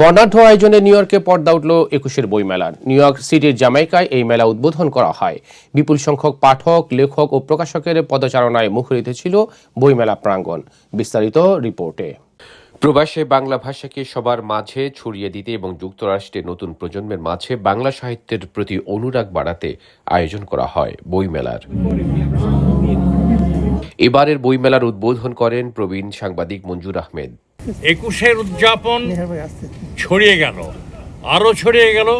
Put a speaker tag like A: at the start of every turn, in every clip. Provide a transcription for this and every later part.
A: বর্ণাঢ্য আয়োজনে নিউ ইয়র্কে পর্দা উঠল একুশের বইমেলার। নিউ ইয়র্ক সিটির জামাইকায় এই মেলা উদ্বোধন করা হয়। বিপুল সংখ্যক পাঠক, লেখক ও প্রকাশকের পদচারণায় মুখরিত ছিল বইমেলা প্রাঙ্গণ। বিস্তারিত রিপোর্টে। প্রবাসে বাংলা ভাষাকে সবার মাঝে ছড়িয়ে দিতে এবং যুক্তরাষ্ট্রে নতুন প্রজন্মের মাঝে বাংলা সাহিত্যের প্রতি অনুরাগ বাড়াতে আয়োজন করা হয় বইমেলার। এবারের বইমেলার উদ্বোধন করেন প্রবীণ সাংবাদিক মঞ্জুর আহমেদ।
B: একুশের উদযাপন ছড়িয়ে গেল আরও ছড়িয়ে গেল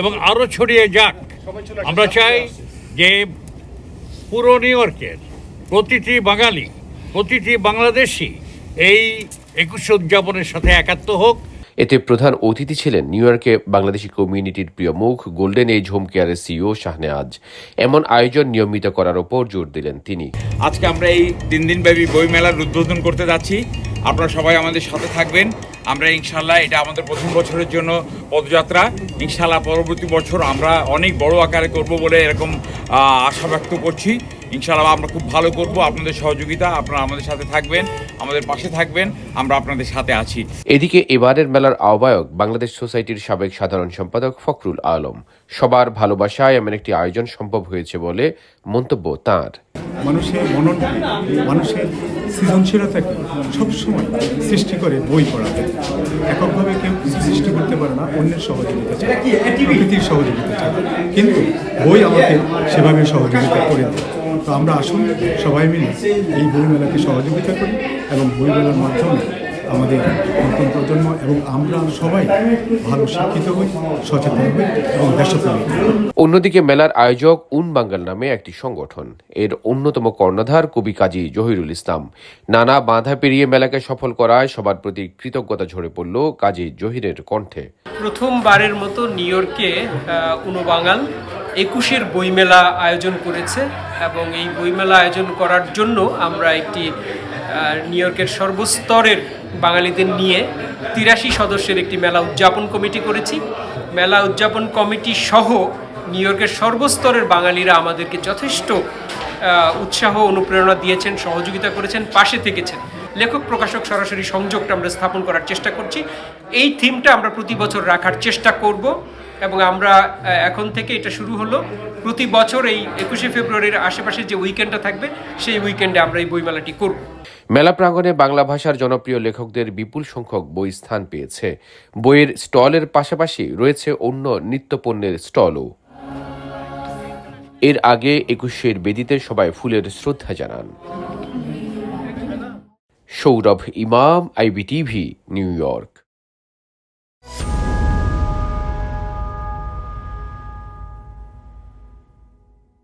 B: এবং আরও ছড়িয়ে যাক। আমরা চাই যে পুরো নিউ ইয়র্কের প্রতিটি বাঙালি প্রতিটি বাংলাদেশি এই একুশে উদযাপনের সাথে একাত্ম হোক।
A: এতে প্রধান অতিথি ছিলেন নিউ ইয়র্কে বাংলাদেশি কমিউনিটির প্রিয় মুখ গোল্ডেন এজ হোম কেয়ারের সিইও শাহনেয়াজ। এমন আয়োজন নিয়মিত করার ওপর জোর দিলেন তিনি।
C: আজকে আমরা এই তিন দিনব্যাপী বইমেলার উদ্বোধন করতে যাচ্ছি। আপনারা সবাই আমাদের সাথে থাকবেন। আমরা ইনশাল্লাহ এটা আমাদের প্রথম বছরের জন্য পদযাত্রা। ইনশাল্লাহ পরবর্তী বছর আমরা অনেক বড় আকারে করব বলে এরকম আশা ব্যক্ত করছি। ইনশাল্লাহ আমরা খুব ভালো করব। আপনাদের সহযোগিতা আপনারা আমাদের সাথে থাকবেন আমাদের পাশে থাকবেন আমরা আপনাদের সাথে আছি।
A: এদিকে এবারের মেলার আহ্বায়ক বাংলাদেশ সোসাইটির সাবেক সাধারণ সম্পাদক ফখরুল আলম। সবার ভালোবাসায় এমন একটি আয়োজন সম্ভব হয়েছে বলে মন্তব্য তাঁর।
D: মানুষের মননকে মানুষের সৃজনশীলতাকে সবসময় সৃষ্টি করে বই পড়াতে এককভাবে কেউ কিছু সৃষ্টি করতে পারে না অন্যের সহযোগিতা চায় প্রকৃতির সহযোগিতা চায়। কিন্তু বই আমাকে সেভাবে সহযোগিতা করে দেয়। তো আমরা আসুন সবাই মিলে এই বই মেলাকে সহযোগিতা করি এবং বই মেলার মাধ্যমে আমাদের নতুন প্রজন্ম এবং আমরা সবাই ভালো শিক্ষিত হই সচেতন হই এবং দেশপ্রেমিক হই।
A: অন্যদিকে মেলার আয়োজক উন বাঙ্গাল নামে একটি সংগঠন। এর অন্যতম কর্ণধার কবি কাজী জহিরুল ইসলাম। নানা বাধা পেরিয়ে মেলাকে সফল করায় সবার প্রতি কৃতজ্ঞতা ঝরে পড়ল কাজী জহিরের কণ্ঠে।
E: প্রথমবারের মতো নিউ ইয়র্কে উনবাঙাল একুশের বইমেলা আয়োজন করেছে এবং এই বইমেলা আয়োজন করার জন্য আমরা একটি নিউ ইয়র্কের সর্বস্তরের বাঙালিদের নিয়ে তিরাশি সদস্যের একটি মেলা উদযাপন কমিটি করেছি। মেলা উদযাপন কমিটি সহ নিউ ইয়র্কের সর্বস্তরের বাঙালিরা আমাদেরকে যথেষ্ট উৎসাহ অনুপ্রেরণা দিয়েছেন, সহযোগিতা করেছেন, পাশে থেকেছেন। লেখক, প্রকাশক সরাসরি সংযোগটা আমরা স্থাপন করার চেষ্টা করছি। এই থিমটা আমরা প্রতি বছর রাখার চেষ্টা করব এবং আমরা এখন থেকে এটা শুরু হলো। প্রতি বছর এই একুশে ফেব্রুয়ারির আশেপাশে যে উইকেন্ডটা থাকবে, সেই উইকেন্ডে আমরা এই বইমেলাটি করব।
A: মেলা প্রাঙ্গণে বাংলা ভাষার জনপ্রিয় লেখকদের বিপুল সংখ্যক বই স্থান পেয়েছে। বইয়ের স্টলের পাশাপাশি রয়েছে অন্য নিত্যপণ্যের স্টলও। এর আগে একুশের বেদিতে সবাই ফুলের শ্রদ্ধা জানান। সৌরভ ইমাম আইবিটিভি নিউ ইয়র্ক।